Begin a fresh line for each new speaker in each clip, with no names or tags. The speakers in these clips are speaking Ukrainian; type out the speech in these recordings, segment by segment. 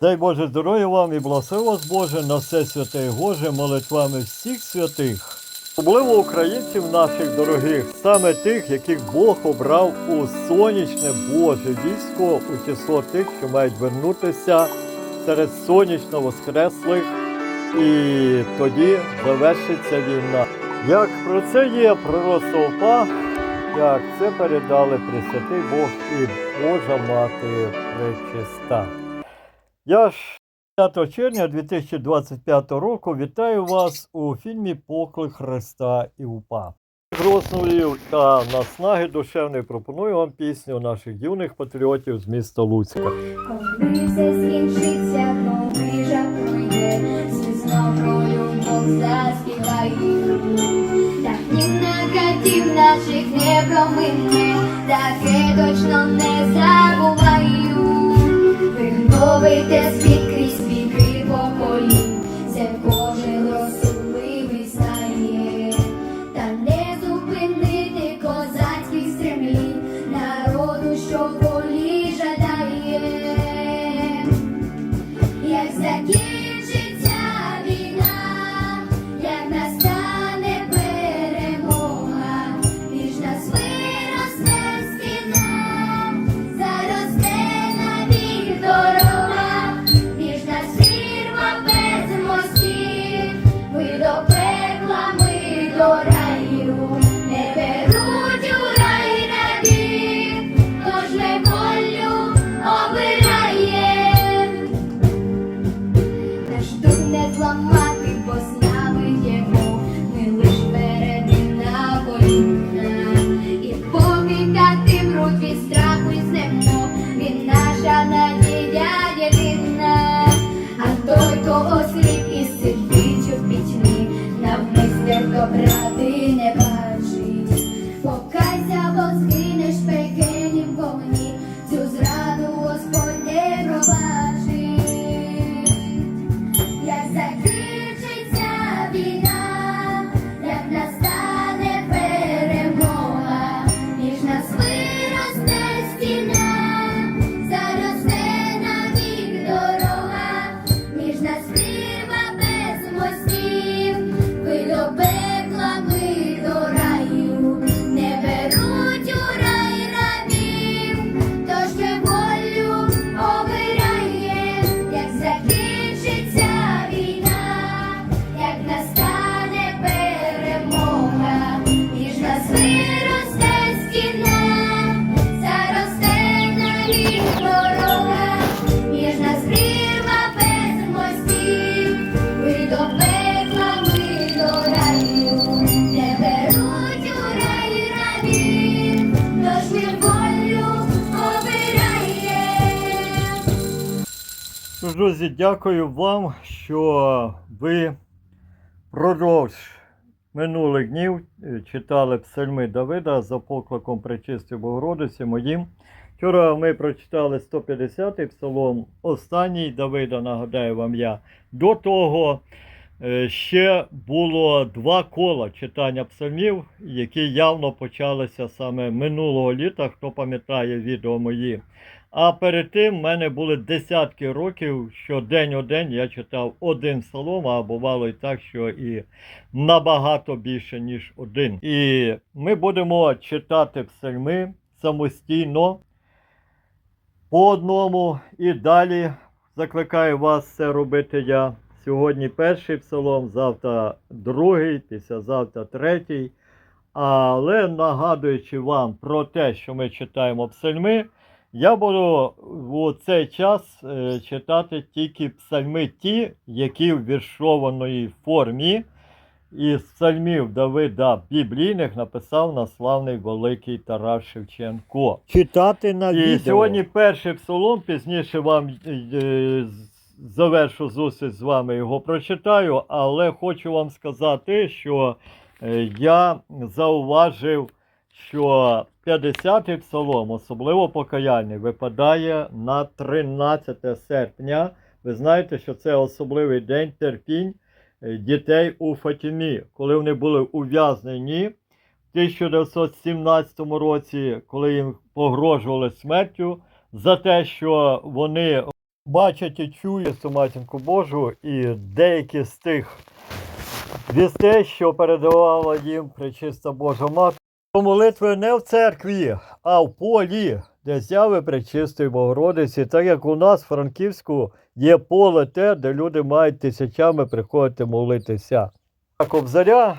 Дай Боже здоров'я вам і благослови вас Боже на все святе і Боже молитвами всіх святих. Особливо українців наших дорогих, саме тих, яких Бог обрав у сонячне Боже військо у число тих, що мають вернутися серед сонячно воскреслих, і тоді завершиться війна. Як про це є пророцтво УПА, як це передали Пресвятий Бог і Божа Мати Пречиста. Я ж 5 червня 2025 року вітаю вас у фільмі Поклик Христа і УПА. Гроснулів та наснаги душевної пропоную вам пісню наших юних патріотів з міста Луцька.
Коли все скінчиться, новий жах пройде, знов про любов заспівають. Так ні негатив наших не промине, таке точно не забуваю. Ви новите світ
друзі, дякую вам, що ви продовж минулих днів е, читали псальми Давида за покликом Пречистої Богородиці моїм. Вчора ми прочитали 150-й псалом, останній Давида, нагадаю вам я. До того е, ще було два кола читання псалмів, які явно почалися саме минулого літа, хто пам'ятає відео мої. А перед тим в мене були десятки років, що день у день я читав один псалом, а бувало і так, що і набагато більше, ніж один. І ми будемо читати псальми самостійно по одному і далі закликаю вас це робити я. Сьогодні перший псалом, завтра другий, післязавтра третій. Але нагадуючи вам про те, що ми читаємо псальми, я буду у цей час е, читати тільки псальми ті, які в віршованій формі. Із псальмів Давида біблійних написав на славний великий Тарас Шевченко.
Читати на
І
відео.
сьогодні перший псалом, пізніше вам е, завершу зустріч з вами його прочитаю, але хочу вам сказати, що е, я зауважив, що 50-й псалом, особливо покаянний, випадає на 13 серпня. Ви знаєте, що це особливий день терпінь е, дітей у Фатімі, коли вони були ув'язнені. В 1917 році, коли їм погрожували смертю за те, що вони бачать і чують матінку Божу, і деякі з тих вістей, що передавала їм пречиста Божа Мати, молитви не в церкві, а в полі, де зяви пречистої Богородиці, так як у нас в Франківську є поле те, де люди мають тисячами приходити молитися. А Кобзаря,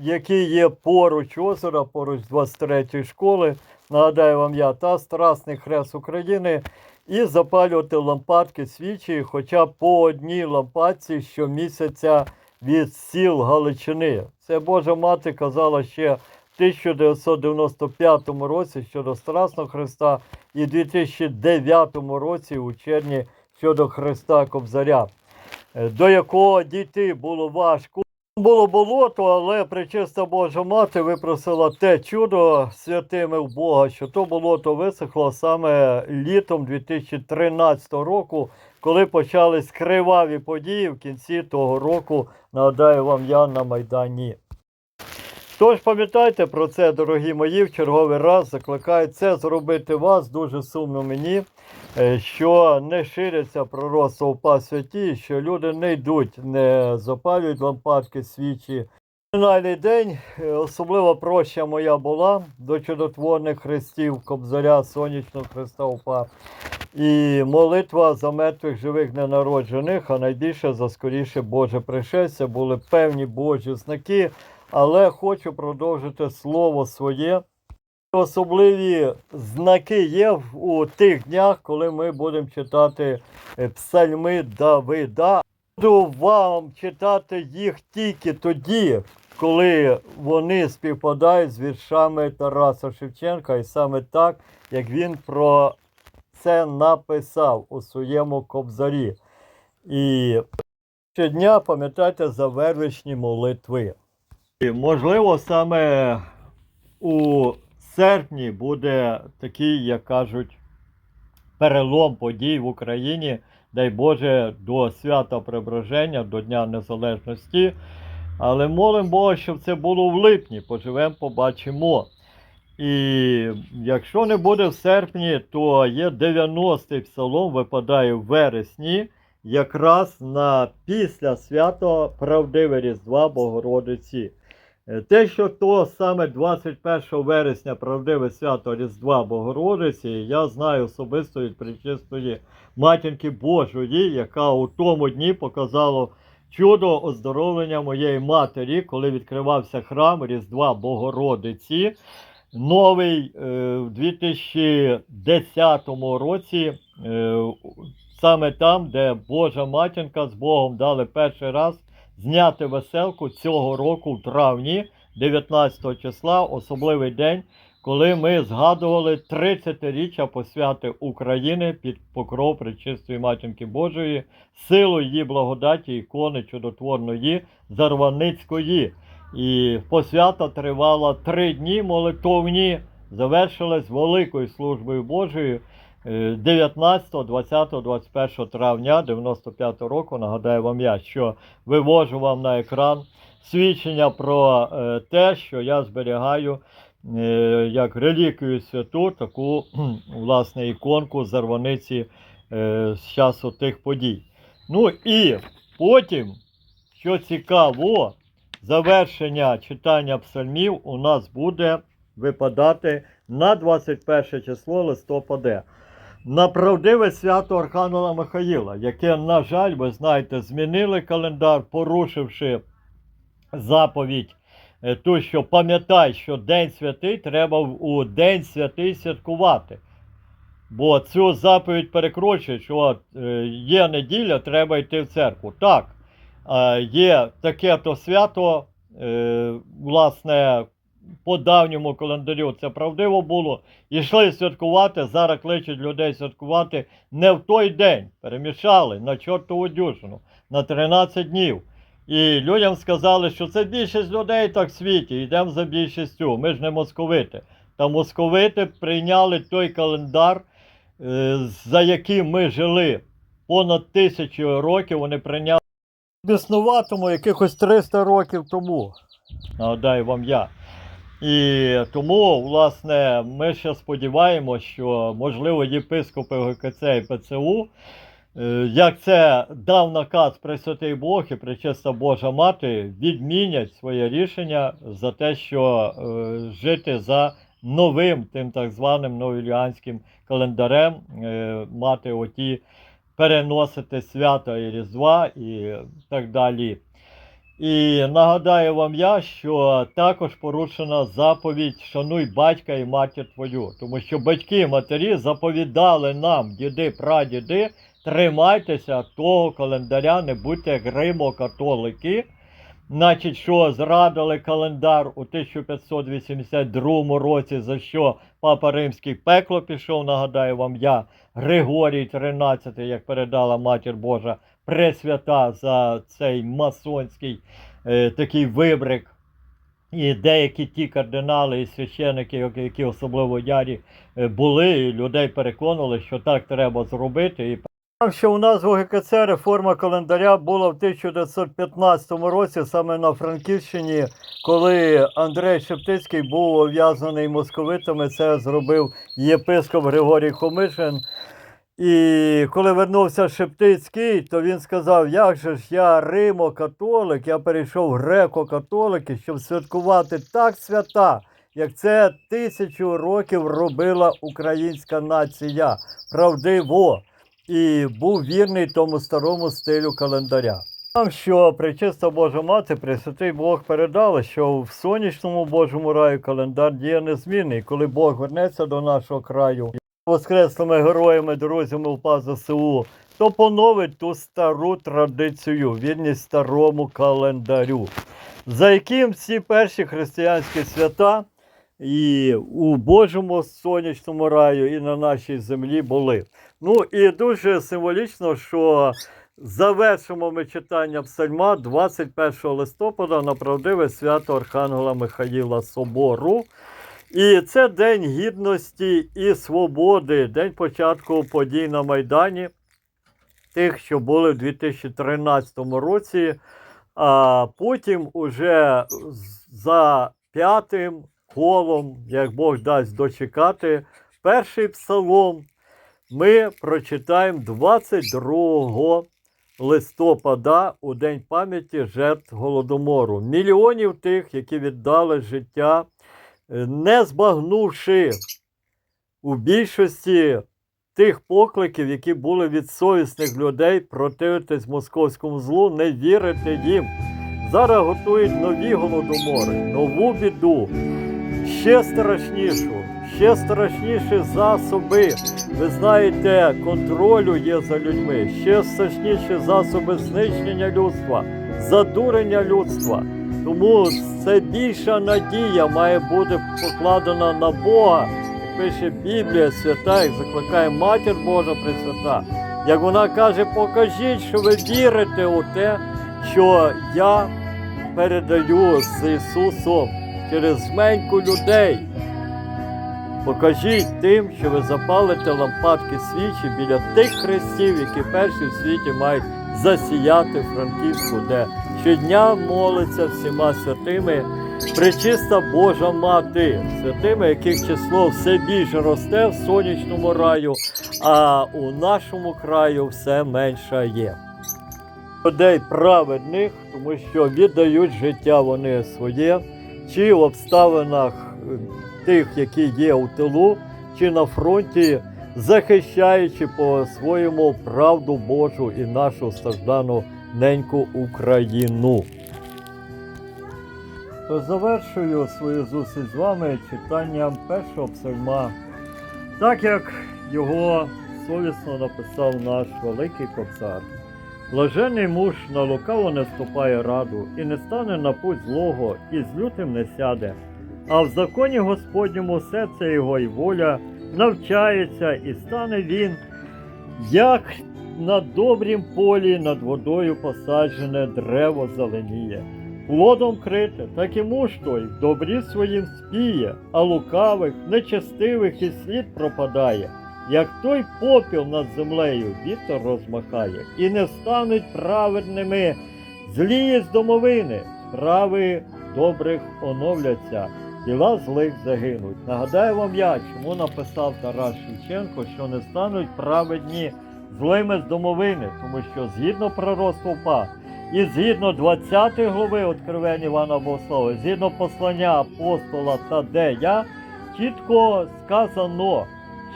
який є поруч озера, поруч 23-ї школи, нагадаю вам я, та Страсний Хрест України, і запалювати лампадки свічі, хоча по одній лампадці щомісяця від сіл Галичини. Це Божа мати казала ще 1995 році щодо Страсного Христа і в 2009 році у червні щодо Христа Кобзаря, е, до якого дійти було важко. Було болото, але причиста Божа мати випросила те чудо святими в Бога, що то болото висохло саме літом 2013 року, коли почались криваві події в кінці того року, нагадаю вам я на Майдані. Тож пам'ятайте про це, дорогі мої, в черговий раз закликаю це зробити вас дуже сумно мені, е, що не ширяться пророцтва упа святі, що люди не йдуть, не запалюють лампадки свічі. Фінальний день, е, особлива проща моя була до чудотворних хрестів Кобзаря, сонячного Христа упа. І молитва за мертвих живих ненароджених, а найбільше за скоріше Боже пришестя, були певні Божі знаки, але хочу продовжити слово своє. Особливі знаки є у тих днях, коли ми будемо читати е, псальми Давида. Буду вам читати їх тільки тоді, коли вони співпадають з віршами Тараса Шевченка, і саме так, як він про це написав у своєму кобзарі. І щодня пам'ятайте за вервичні молитви. Можливо, саме у серпні буде такий, як кажуть, перелом подій в Україні, дай Боже, до свята Преображення, до Дня Незалежності. Але молимо Бога, щоб це було в липні. Поживемо, побачимо. І якщо не буде в серпні, то є 90-й псалом, випадає в вересні, якраз на після свято правдиве Різдва Богородиці. Е, Те, що то саме 21 вересня правдиве свято Різдва Богородиці, я знаю особисто від причистої матінки Божої, яка у тому дні показала чудо оздоровлення моєї матері, коли відкривався храм Різдва Богородиці. Новий е, в 2010 році, е, саме там, де Божа матінка з Богом дали перший раз зняти веселку цього року в травні, 19 числа, особливий день, коли ми згадували 30-річчя посвяти України під покров Пречистої Матінки Божої, силу її благодаті, ікони чудотворної Зарваницької. І посвята тривала три дні молитовні, завершилась великою службою Божою 19, 20, 21 травня 95 року. Нагадаю вам я, що вивожу вам на екран свідчення про е, те, що я зберігаю е, як реліквію святу, таку власне іконку зарваниці е, з часу тих подій. Ну і потім, що цікаво, завершення читання псальмів у нас буде випадати на 21 число листопада. На правдиве свято Архангела Михаїла, яке, на жаль, ви знаєте, змінили календар, порушивши заповідь, е, ту, що пам'ятай, що День святий треба у День святий святкувати. Бо цю заповідь перекручує, що е, є неділя, треба йти в церкву. Так, є таке то свято, е, власне, по давньому календарю це правдиво було. Ішли святкувати, зараз кличуть людей святкувати не в той день. Перемішали на чортову дюжину на 13 днів. І людям сказали, що це більшість людей так в світі, йдемо за більшістю. Ми ж не московити. Та московити прийняли той календар, е, за яким ми жили понад тисячу років. Вони прийняли біснуватому якихось 300 років тому. Нагадаю вам я. І тому, власне, ми ще сподіваємося, що, можливо, єпископи ГКЦ і ПЦУ е, як це дав наказ Пресвятий Бог і Пречиста Божа Мати, відмінять своє рішення за те, що е, жити за новим, тим так званим новоюліанським календарем, е, мати оті переносити свята і Різдва і так далі. І нагадаю вам я, що також порушена заповідь Шануй батька і матір твою, тому що батьки і матері заповідали нам, діди, прадіди, тримайтеся того календаря, не будьте як римо-католики. Значить, що зрадили календар у 1582 році, за що Папа Римський пекло пішов, нагадаю вам я, Григорій XIII, як передала Матір Божа, Пресвята за цей масонський е, такий вибрик. І деякі ті кардинали і священики, які- особливо ярі е, були, і людей переконували, що так треба зробити. І що у нас в ОГКЦ реформа календаря була в 1915 році, саме на Франківщині, коли Андрей Шептицький був ув'язаний московитами. Це зробив єпископ Григорій Хомишин. І коли вернувся Шептицький, то він сказав, як же ж я римо-католик, я перейшов греко-католики, щоб святкувати так свята, як це тисячу років робила українська нація. Правдиво і був вірний тому старому стилю календаря. Там, що причиста Божа Мати, Пресвятий Бог передала, що в сонячному Божому раю календар діє незмінний. Коли Бог вернеться до нашого краю, воскреслими героями, друзями УПА ЗСУ, то поновить ту стару традицію, вірність старому календарю, за яким ці перші християнські свята і у Божому сонячному раю, і на нашій землі були. Ну і дуже символічно, що завершимо ми читання псальма 21 листопада на правдиве свято Архангела Михаїла Собору. І це День гідності і свободи, день початку подій на Майдані, тих, що були в 2013 році. А потім уже за п'ятим колом, як Бог дасть дочекати, перший псалом ми прочитаємо 22 листопада у День пам'яті жертв Голодомору. Мільйонів тих, які віддали життя, не збагнувши у більшості тих покликів, які були від совісних людей противитись московському злу, не вірити їм. Зараз готують нові голодомори, нову біду, ще страшнішу, ще страшніші засоби. Ви знаєте, контролю є за людьми, ще страшніші засоби знищення людства, задурення людства. Тому це більша надія має бути покладена на Бога. Пише Біблія свята, як закликає Матір Божа Пресвята. Як вона каже, покажіть, що ви вірите у те, що я передаю з Ісусом через жменьку людей. Покажіть тим, що ви запалите лампадки свічі біля тих хрестів, які перші в світі мають засіяти Франківську, де щодня молиться всіма святими, пречиста Божа Мати, святими, яких число все більше росте в сонячному раю, а у нашому краю все меншає. Людей праведних, тому що віддають життя вони своє, чи в обставинах е, тих, які є у тилу, чи на фронті, захищаючи по своєму правду Божу і нашу страждану неньку Україну. То завершую свою зустріч з вами читанням першого псальма, так як його совісно написав наш великий кобзар. Блажений муж на лукаво не ступає раду, і не стане на путь злого, і з лютим не сяде. А в законі Господньому серце його і воля навчається, і стане він, як на добрім полі над водою посаджене дерево зеленіє. Плодом крите, так і муж той в добрі своїм спіє, а лукавих, нечестивих і слід пропадає. Як той попіл над землею вітер розмахає, і не стануть праведними злі з домовини, справи добрих оновляться, діла злих загинуть. Нагадаю вам я, чому написав Тарас Шевченко, що не стануть праведні злими з домовини, тому що згідно пророцтва УПА і згідно 20 глави Откровення Івана Богослова, згідно послання апостола Тадея, чітко сказано,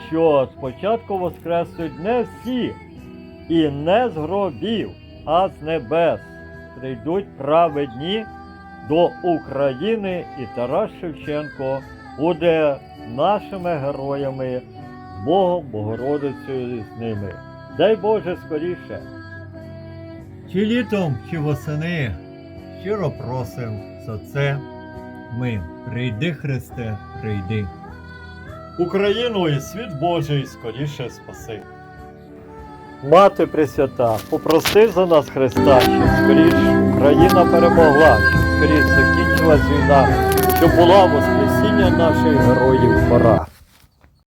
що спочатку воскреснуть не всі, і не з гробів, а з небес. Прийдуть праведні до України, і Тарас Шевченко буде нашими героями, Богом, Богородицею з ними. Дай Боже скоріше. Чи літом, чи восени, щиро просим за це ми. Прийди, Христе, прийди. Україну і світ Божий скоріше спаси. Мати Пресвята, попроси за нас Христа, щоб скоріш Україна перемогла, щоб скоріш закінчилась війна, щоб була Воскресіння наших героїв пора.